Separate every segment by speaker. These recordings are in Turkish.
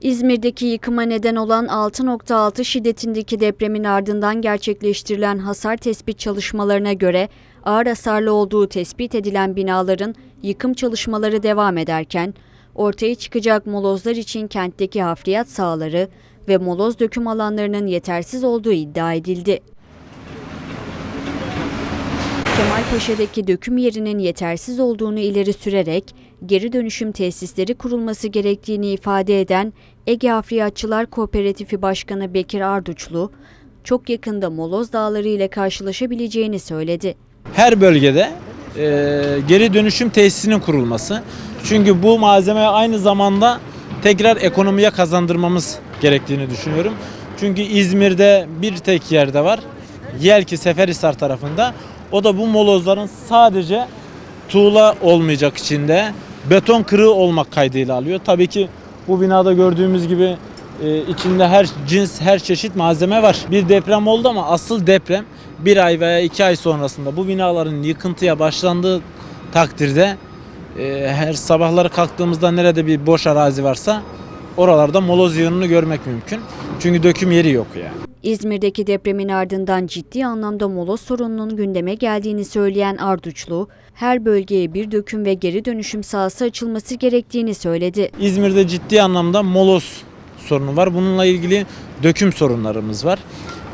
Speaker 1: İzmir'deki yıkıma neden olan 6.6 şiddetindeki depremin ardından gerçekleştirilen hasar tespit çalışmalarına göre ağır hasarlı olduğu tespit edilen binaların yıkım çalışmaları devam ederken ortaya çıkacak molozlar için kentteki hafriyat sahaları ve moloz döküm alanlarının yetersiz olduğu iddia edildi. Kemalpaşa'daki döküm yerinin yetersiz olduğunu ileri sürerek geri dönüşüm tesisleri kurulması gerektiğini ifade eden Ege Hafriyatçılar Kooperatifi Başkanı Bekir Arduçlu, çok yakında Moloz Dağları ile karşılaşabileceğini söyledi.
Speaker 2: her bölgede e, geri dönüşüm tesisinin kurulması. Çünkü bu malzeme aynı zamanda tekrar ekonomiye kazandırmamız gerektiğini düşünüyorum. Çünkü İzmir'de bir tek yerde var. Yelki Seferisar tarafında. O da bu molozların sadece tuğla olmayacak içinde beton kırığı olmak kaydıyla alıyor. Tabii ki bu binada gördüğümüz gibi e, içinde her cins, her çeşit malzeme var. Bir deprem oldu ama asıl deprem bir ay veya iki ay sonrasında bu binaların yıkıntıya başlandığı takdirde e, her sabahları kalktığımızda nerede bir boş arazi varsa oralarda moloz yığınını görmek mümkün. Çünkü döküm yeri yok yani.
Speaker 1: İzmir'deki depremin ardından ciddi anlamda moloz sorununun gündeme geldiğini söyleyen Arduçlu, her bölgeye bir döküm ve geri dönüşüm sahası açılması gerektiğini söyledi.
Speaker 2: İzmir'de ciddi anlamda moloz sorunu var. Bununla ilgili döküm sorunlarımız var.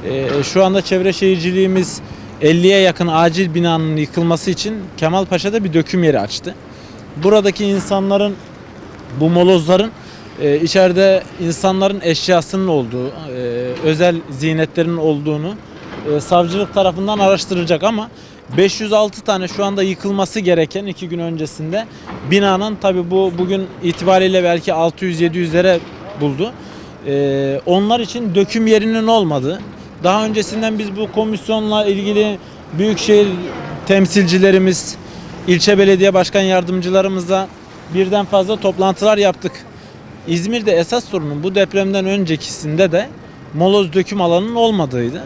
Speaker 2: Ee, şu anda çevre şehirciliğimiz 50'ye yakın acil binanın yıkılması için Kemalpaşa'da bir döküm yeri açtı. Buradaki insanların bu molozların e, içeride insanların eşyasının olduğu, e, özel ziynetlerin olduğunu e, savcılık tarafından araştırılacak ama 506 tane şu anda yıkılması gereken iki gün öncesinde binanın tabi bu bugün itibariyle belki 600-700'lere buldu. E, onlar için döküm yerinin olmadığı. Daha öncesinden biz bu komisyonla ilgili büyükşehir temsilcilerimiz, ilçe belediye başkan yardımcılarımızla birden fazla toplantılar yaptık. İzmir'de esas sorunun bu depremden öncekisinde de moloz döküm alanının olmadığıydı.